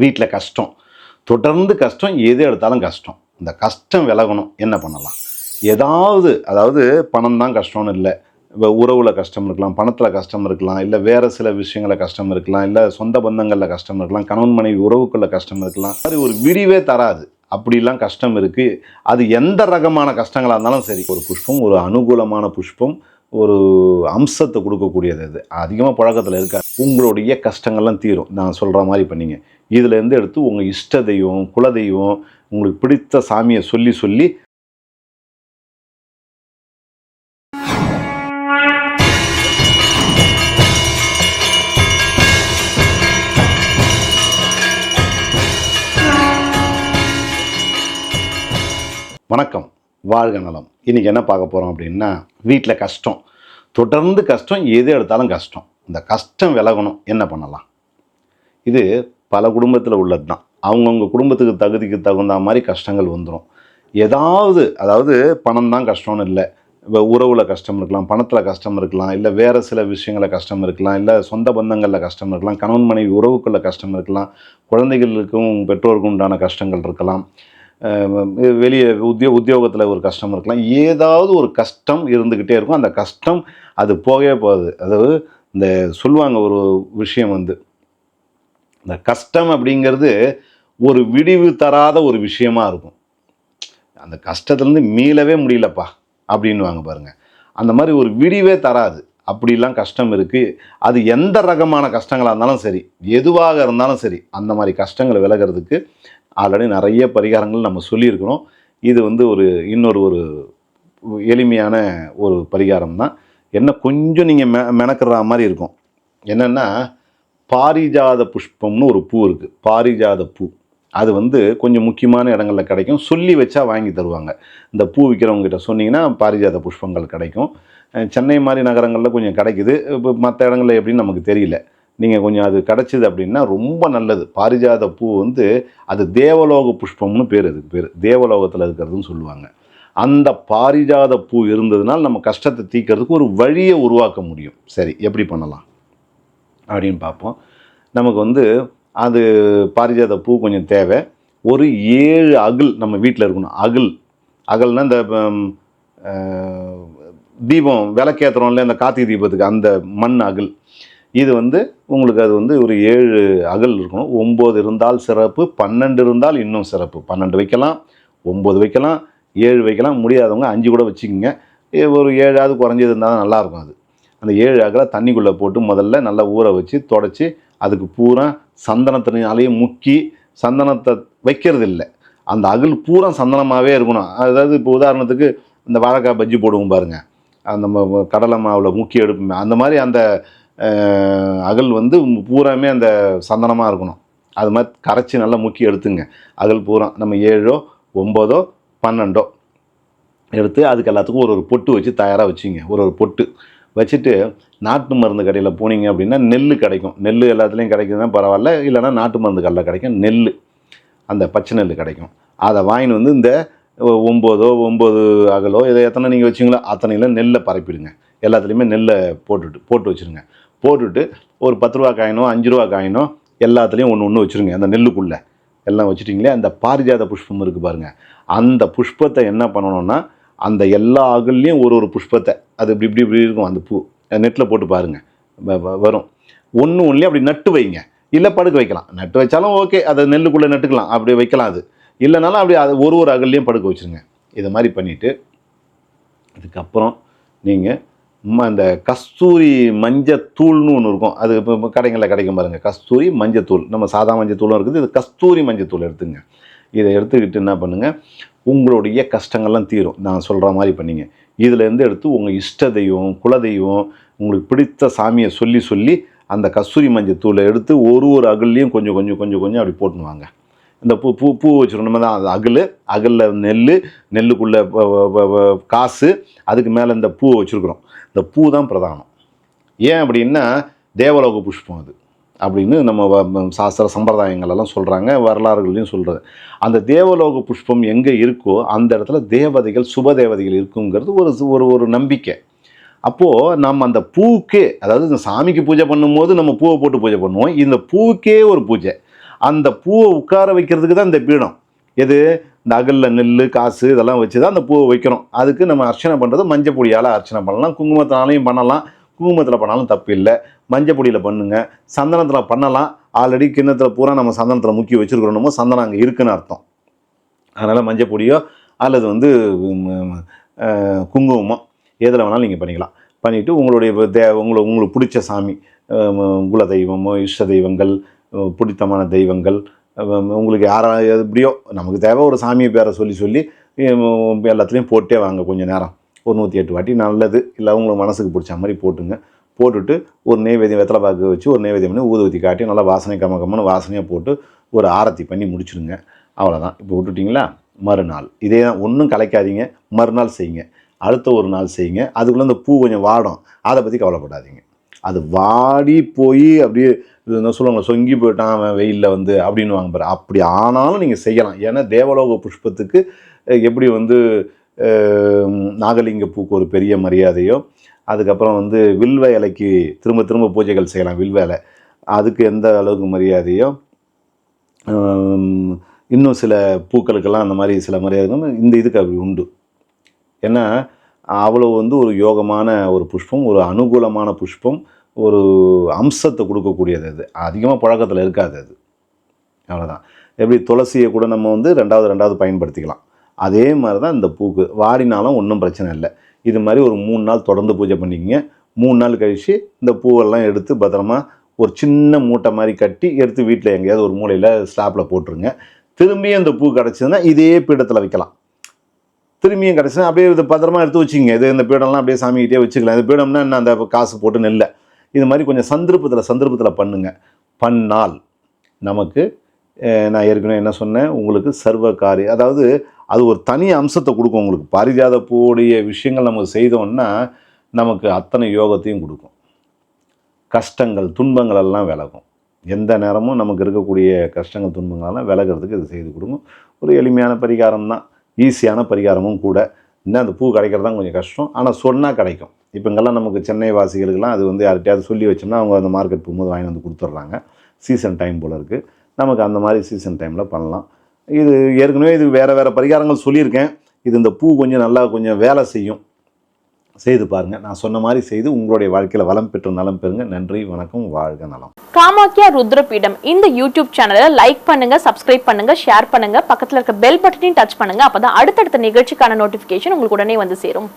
வீட்டில் கஷ்டம். தொடர்ந்து கஷ்டம் எது எடுத்தாலும் கஷ்டம். இந்த கஷ்டம் விலகணும். என்ன பண்ணலாம்? ஏதாவது அதாவது பணம் தான் கஷ்டம்னு இல்லை. இப்போ உறவில் கஷ்டம் இருக்கலாம் பணத்தில் கஷ்டம் இருக்கலாம் இல்லை வேறு சில விஷயங்களில் கஷ்டம் இருக்கலாம் இல்லை சொந்த பந்தங்களில் கஷ்டம் இருக்கலாம் கணவன் மனைவி உறவுக்குள்ளே கஷ்டம் இருக்கலாம். அது ஒரு விடிவே தராது. அப்படிலாம் கஷ்டம் இருக்குது அது எந்த ரகமான கஷ்டங்களாக இருந்தாலும் சரி ஒரு புஷ்பம் ஒரு அனுகூலமான புஷ்பம் ஒரு அம்சத்தை கொடுக்கக்கூடியது அது. அதிகமாக பழக்கத்தில் இருக்கா உங்களுடைய கஷ்டங்கள்லாம் தீரும். நான் சொல்கிற மாதிரி பண்ணிங்க இதுலேருந்து எடுத்து உங்கள் இஷ்ட தெய்வம் குலதெய்வம் உங்களுக்கு பிடித்த சாமியை சொல்லி சொல்லி வணக்கம். வாழ்க நலம். இன்றைக்கி என்ன பார்க்க போகிறோம் அப்படின்னா வீட்டில் கஷ்டம். தொடர்ந்து கஷ்டம் எது எடுத்தாலும் கஷ்டம். இந்த கஷ்டம் விலகணும். என்ன பண்ணலாம்? இது பல குடும்பத்தில் உள்ளது தான் அவங்கவுங்க குடும்பத்துக்கு தகுதிக்கு தகுந்த மாதிரி கஷ்டங்கள் வந்துடும் ஏதாவது அதாவது பணம் தான் கஷ்டம்னு இல்லை. இப்போ உறவில் கஷ்டம் இருக்கலாம் பணத்தில் கஷ்டம் இருக்கலாம் இல்லை வேறு சில விஷயங்களில் கஷ்டம் இருக்கலாம் இல்லை சொந்த பந்தங்களில் கஷ்டம் இருக்கலாம் கணவன் மனைவி உறவுக்குள்ள கஷ்டம் இருக்கலாம் குழந்தைகளுக்கும் பெற்றோருக்கும் உண்டான கஷ்டங்கள் இருக்கலாம் வெளியே உத்தியோ உத்தியோகத்தில் ஒரு கஷ்டம் இருக்கலாம் ஏதாவது ஒரு கஷ்டம் இருந்துக்கிட்டே இருக்கும். அந்த கஷ்டம் அது போகவே போகாது. அதாவது இந்த சொல்லுவாங்க ஒரு விஷயம் வந்து இந்த கஷ்டம் அப்படிங்கிறது ஒரு விடிவு தராத ஒரு விஷயமா இருக்கும். அந்த கஷ்டத்துலேருந்து மீளவே முடியலப்பா அப்படின்னுவாங்க பாருங்கள் அந்த மாதிரி ஒரு விடிவே தராது. அப்படிலாம் கஷ்டம் இருக்குது அது எந்த ரகமான கஷ்டங்களாக இருந்தாலும் சரி எதுவாக இருந்தாலும் சரி அந்த மாதிரி கஷ்டங்களை விலகிறதுக்கு ஆல்ரெடி நிறைய பரிகாரங்கள் நம்ம சொல்லியிருக்கிறோம். இது வந்து ஒரு இன்னொரு ஒரு எளிமையான ஒரு பரிகாரம் தான் என்ன கொஞ்சம் நீங்கள் மெ மெனக்கிற மாதிரி இருக்கும். என்னென்னா பாரிஜாத புஷ்பம்னு ஒரு பூ இருக்குது பாரிஜாத பூ. அது வந்து கொஞ்சம் முக்கியமான இடங்களில் கிடைக்கும். சொல்லி வச்சா வாங்கி தருவாங்க. இந்த பூ விற்கிறவங்க சொன்னிங்கன்னா பாரிஜாத புஷ்பங்கள் கிடைக்கும். சென்னை மாதிரி நகரங்களில் கொஞ்சம் கிடைக்குது. இப்போ மற்ற இடங்களில் எப்படின்னு நமக்கு தெரியல. நீங்கள் கொஞ்சம் அது கிடச்சிது அப்படின்னா ரொம்ப நல்லது. பாரிஜாத பூ வந்து அது தேவலோக புஷ்பம்னு பேர் அதுக்கு பேர். தேவலோகத்தில் இருக்கிறதுன்னு சொல்லுவாங்க. அந்த பாரிஜாத பூ இருந்ததுனால் நம்ம கஷ்டத்தை தீக்கிறதுக்கு ஒரு வழியை உருவாக்க முடியும். சரி எப்படி பண்ணலாம்? அப்படின்னு பார்ப்போம். நமக்கு வந்து அது பாரிஜாத பூ கொஞ்சம் தேவை. ஒரு ஏழு அகில் நம்ம வீட்டில் இருக்கணும். அகில். அகல்னால் இந்த தீபம் அஹ், தீபம் விளக்கேற்றுறோம்ல இந்த கார்த்திகை தீபத்துக்கு அந்த மண் அகில். இது வந்து உங்களுக்கு அது வந்து ஒரு ஏழு அகல் இருக்கணும். ஒம்பது இருந்தால் சிறப்பு பன்னெண்டு இருந்தால் இன்னும் சிறப்பு. பன்னெண்டு வைக்கலாம் ஒம்பது வைக்கலாம் ஏழு வைக்கலாம். முடியாதவங்க அஞ்சு கூட வச்சுக்கோங்க. ஒரு ஏழாவது குறைஞ்சது இருந்தால் தான் நல்லாயிருக்கும் அது. அந்த ஏழு அகலை தண்ணிக்குள்ளே போட்டு முதல்ல நல்லா ஊற வச்சு தொடச்சி அதுக்கு பூரா சந்தனத்தினாலேயே முக்கி சந்தனத்தை வைக்கிறது இல்லை அந்த அகல் பூரா சந்தனமாகவே இருக்கணும். அதாவது இப்போ உதாரணத்துக்கு இந்த வாழைக்காய் பஜ்ஜி போடுவோம் பாருங்கள் அந்த ம- கடலை மாவில் முக்கி எடுப்போமே அந்த மாதிரி அந்த அகல் வந்து பூராமே அந்த சந்தனமாக இருக்கணும். அது மாதிரி கரைச்சி நல்லா முக்கி எடுத்துங்க. அகல் பூரா நம்ம ஏழோ ஒம்போதோ பன்னெண்டோ எடுத்து அதுக்கு எல்லாத்துக்கும் ஒரு ஒரு பொட்டு வச்சு தயாராக வச்சுங்க. ஒரு ஒரு பொட்டு. வச்சுட்டு நாட்டு மருந்து கடையில் போனீங்க அப்படின்னா நெல் கிடைக்கும். நெல் எல்லாத்துலேயும் கிடைக்குதுன்னா பரவாயில்ல. இல்லைன்னா நாட்டு மருந்து கடையில் கிடைக்கும். நெல் அந்த பச்சை நெல் கிடைக்கும். அதை வாங்கின்னு வந்து இந்த ஒம்போதோ ஒம்பது அகலோ இதை எத்தனை நீங்கள் வச்சிங்களோ அத்தனையில் நெல்லை பரப்பிடுங்க. எல்லாத்துலேயுமே நெல்லை போட்டுட்டு போட்டு வச்சுருங்க. போட்டுட்டு ஒரு பத்து ரூபா காயினோ அஞ்சு ரூபா காயினோ எல்லாத்துலேயும் ஒன்று ஒன்று வச்சுருங்க. அந்த நெல்லுக்குள்ளே. எல்லாம் வச்சுட்டிங்களே அந்த பாரிஜாத புஷ்பம் இருக்குது பாருங்கள் அந்த புஷ்பத்தை என்ன பண்ணணும்னா அந்த எல்லா அகல்லையும் ஒரு ஒரு புஷ்பத்தை. அது இப்படி இப்படி இப்படி இருக்கும். அந்த பூ நெட்டில் போட்டு பாருங்கள் வரும். ஒன்று ஒன்றுலேயும் அப்படி நட்டு வைங்க. இல்லை படுக்க வைக்கலாம். நட்டு வச்சாலும் ஓகே. அதை நெல்லுக்குள்ளே நட்டுக்கலாம். அப்படி வைக்கலாம் அது. இல்லைனாலும் அப்படி அது ஒரு ஒரு அகல்லையும் படுக்க வச்சுருங்க. இது மாதிரி பண்ணிவிட்டு இதுக்கப்புறம் நீங்கள் அந்த கஸ்தூரி மஞ்சத்தூள்னு ஒன்று இருக்கும். அது இப்போ இப்போ கடைகளில் கிடைக்கும் பாருங்கள் கஸ்தூரி மஞ்சத்தூள் நம்ம சாதா மஞ்சத்தூளும் இருக்குது. இது கஸ்தூரி மஞ்சத்தூள் எடுத்துங்க. இதை எடுத்துக்கிட்டு என்ன பண்ணுங்கள் உங்களுடைய கஷ்டங்கள்லாம் தீரும். நான் சொல்கிற மாதிரி பண்ணிங்க இதுலேருந்து எடுத்து உங்கள் இஷ்ட தெய்வம் குலதெய்வம் உங்களுக்கு பிடித்த சாமியை சொல்லி சொல்லி அந்த கஸ்தூரி மஞ்சள் தூளை எடுத்து ஒரு ஒரு அகல்லையும் கொஞ்சம் கொஞ்சம் கொஞ்சம் கொஞ்சம் அப்படி போட்டுன்னுவாங்க இந்த பூ பூ பூ வச்சுருந்தோம் தான் அது அகல். அகலில் நெல் நெல்லுக்குள்ளே காசு. அதுக்கு மேலே இந்த பூவை வச்சுருக்குறோம். இந்த பூ தான் பிரதானம். ஏன் அப்படின்னா தேவலோக புஷ்பம் அது. அப்படின்னு நம்ம வ- சாஸ்திர சம்பிரதாயங்களெல்லாம் சொல்கிறாங்க வரலாறுகளையும் சொல்கிறது அந்த தேவலோக புஷ்பம் எங்கே இருக்கோ அந்த இடத்துல தேவதைகள் சுப தேவதைகள் இருக்குங்கிறது ஒரு ஒரு ஒரு நம்பிக்கை. அப்போது நம்ம அந்த பூக்கே அதாவது இந்த சாமிக்கு பூஜை பண்ணும்போது நம்ம பூவை போட்டு பூஜை பண்ணுவோம். இந்த பூக்கே ஒரு பூஜை. அந்த பூவை உட்கார வைக்கிறதுக்கு தான் இந்த பீடம். எது? இந்த அகலில் நெல் காசு இதெல்லாம் வச்சு தான் அந்த பூவை வைக்கிறோம். அதுக்கு நம்ம அர்ச்சனை பண்ணுறது மஞ்சள் பொடியால் அர்ச்சனை பண்ணலாம் குங்குமத்தினாலையும் பண்ணலாம். குங்குமத்தில் பண்ணாலும் தப்பு இல்லை மஞ்சள் பொடியில் பண்ணுங்க. சந்தனத்தில் பண்ணலாம். ஆல்ரெடி கிண்ணத்தில் பூரா நம்ம சந்தனத்தில் முக்கி வச்சுருக்கிறோமோ சந்தனம் அங்கே இருக்குன்னு அர்த்தம். அதனால் மஞ்சள் பொடியோ அல்லது வந்து குங்குமமோ எதில் வேணாலும் நீங்கள் பண்ணிக்கலாம். பண்ணிவிட்டு உங்களுடைய தே உங்களுக்கு உங்களுக்கு பிடிச்ச சாமி குல தெய்வமோ இஷ்ட தெய்வங்கள் பிடித்தமான தெய்வங்கள் உங்களுக்கு யாரா எப்படியோ நமக்கு தேவை ஒரு சாமியை பேரை சொல்லி சொல்லி எல்லாத்துலேயும் போட்டே வாங்க கொஞ்சம் நேரம். ஒரு நூற்றி எட்டு வாட்டி நல்லது. இல்லை உங்களுக்கு மனசுக்கு பிடிச்ச மாதிரி போட்டுங்க. போட்டுட்டு ஒரு நெய்வேதியம் வெத்தலை பாக்கு வச்சு ஒரு நெய்வேதியம் பண்ணி ஊதுவத்தி காட்டி நல்லா வாசனை கம கம்மன்னு வாசனையாக போட்டு ஒரு ஆரத்தி பண்ணி முடிச்சுடுங்க அவ்வளோதான் இப்போ விட்டுட்டிங்களா? மறுநாள். இதே தான். ஒன்றும் கலைக்காதீங்க. மறுநாள் செய்யுங்க. அடுத்த ஒரு நாள் செய்யுங்க. அதுக்குள்ளே அந்த பூ கொஞ்சம் வாடும். அதை பற்றி கவலைப்படாதீங்க. அது வாடி போய் அப்படியே இது என்ன சொல்லுவாங்க? சொங்கி போயிட்டான் அவன் வெயிலில் வந்து அப்படின்னு வாங்க பாரு. அப்படி ஆனாலும் நீங்கள் செய்யலாம். ஏன்னா தேவலோக புஷ்பத்துக்கு எப்படி வந்து நாகலிங்க பூக்கு ஒரு பெரிய மரியாதையோ அதுக்கப்புறம் வந்து வில்வ இலைக்கு திரும்ப திரும்ப பூஜைகள் செய்யலாம் வில்வ இலை. அதுக்கு எந்த அளவுக்கு மரியாதையோ இன்னும் சில பூக்களுக்கெல்லாம் அந்த மாதிரி சில மரியாதை இந்த இதுக்கு அப்படி உண்டு. ஏன்னா அவ்வளோ வந்து ஒரு யோகமான ஒரு புஷ்பம் ஒரு அனுகூலமான புஷ்பம் ஒரு அம்சத்தை கொடுக்கக்கூடியது அது. அதிகமாக பழக்கத்தில் இருக்காது அது. அவ்வளோதான் எப்படி துளசியை கூட நம்ம வந்து ரெண்டாவது ரெண்டாவது பயன்படுத்திக்கலாம். அதே மாதிரி தான் இந்த பூக்கு. வாடினாலும் ஒன்றும் பிரச்சனை இல்லை. இது மாதிரி ஒரு மூணு நாள் தொடர்ந்து பூஜை பண்ணிக்கோங்க. மூணு நாள் கழித்து இந்த பூவெல்லாம் எடுத்து பத்திரமா ஒரு சின்ன மூட்டை மாதிரி கட்டி எடுத்து வீட்டில் எங்கேயாவது ஒரு மூலையில் ஸ்லாப்பில் போட்டுருங்க. திரும்பியும் இந்த பூ கிடச்சதுன்னா இதே பீடத்தில் வைக்கலாம். திரும்பியும் கிடச்சுன்னா அப்படியே இது பத்திரமா எடுத்து வச்சுங்க இது இந்த பீடம்லாம் அப்படியே சாமிக்கிட்டே வச்சுக்கலாம். இந்த பீடம்னா என்ன? அந்த காசு போட்டு நெல்லை. இது மாதிரி கொஞ்சம் சந்தர்ப்பத்தில் சந்தர்ப்பத்தில் பண்ணுங்கள் பண்ணால் நமக்கு நான் ஏற்கனவே என்ன சொன்னேன்? உங்களுக்கு சர்வ காரி அதாவது அது ஒரு தனி அம்சத்தை கொடுக்கும் உங்களுக்கு. பாரிஜாத பூவுடைய விஷயங்கள் நம்ம செய்தோம்னா நமக்கு அத்தனை யோகத்தையும் கொடுக்கும். கஷ்டங்கள் துன்பங்கள் எல்லாம் விலகும். எந்த நேரமும் நமக்கு இருக்கக்கூடிய கஷ்டங்கள் துன்பங்களெல்லாம் விலகிறதுக்கு இது செய்து கொடுக்கும். ஒரு எளிமையான பரிகாரம் தான். ஈஸியான பரிகாரமும் கூட. இன்னும் அந்த பூ கிடைக்கிறது தான் கொஞ்சம் கஷ்டம். ஆனால் சொன்னால் கிடைக்கும். இப்போ இங்கெல்லாம் நமக்கு சென்னை வாசிகளுக்கெல்லாம் அது வந்து யார்கிட்டயாவது சொல்லி வச்சோம்னா அவங்க அந்த மார்க்கெட் போகும்போது வாங்கி வந்து கொடுத்துட்றாங்க சீசன் டைம் போல் இருக்குது நமக்கு அந்த மாதிரி சீசன் டைமில் பண்ணலாம். இது ஏற்கனவே இது வேறு வேறு பரிகாரங்கள் சொல்லியிருக்கேன். இது இந்த பூ கொஞ்சம் நல்லா கொஞ்சம் வேலை செய்யும். செய்து பாருங்கள் நான் சொன்ன மாதிரி செய்து உங்களுடைய வாழ்க்கையில் வளம் பெற்று நலம் பெறுங்க. நன்றி வணக்கம் வாழ்க நலம். காமாக்கியா ருத்ரபீடம். இந்த யூடியூப் சேனலை லைக் பண்ணுங்க சப்ஸ்கிரைப் பண்ணுங்க ஷேர் பண்ணுங்க. பக்கத்துல இருக்க பெல் பட்டனையும் டச் பண்ணுங்க. அப்பதான் அடுத்தடுத்த நிகழ்ச்சிக்கான நோட்டிபிகேஷன் உங்களுக்கு உடனே வந்து சேரும்.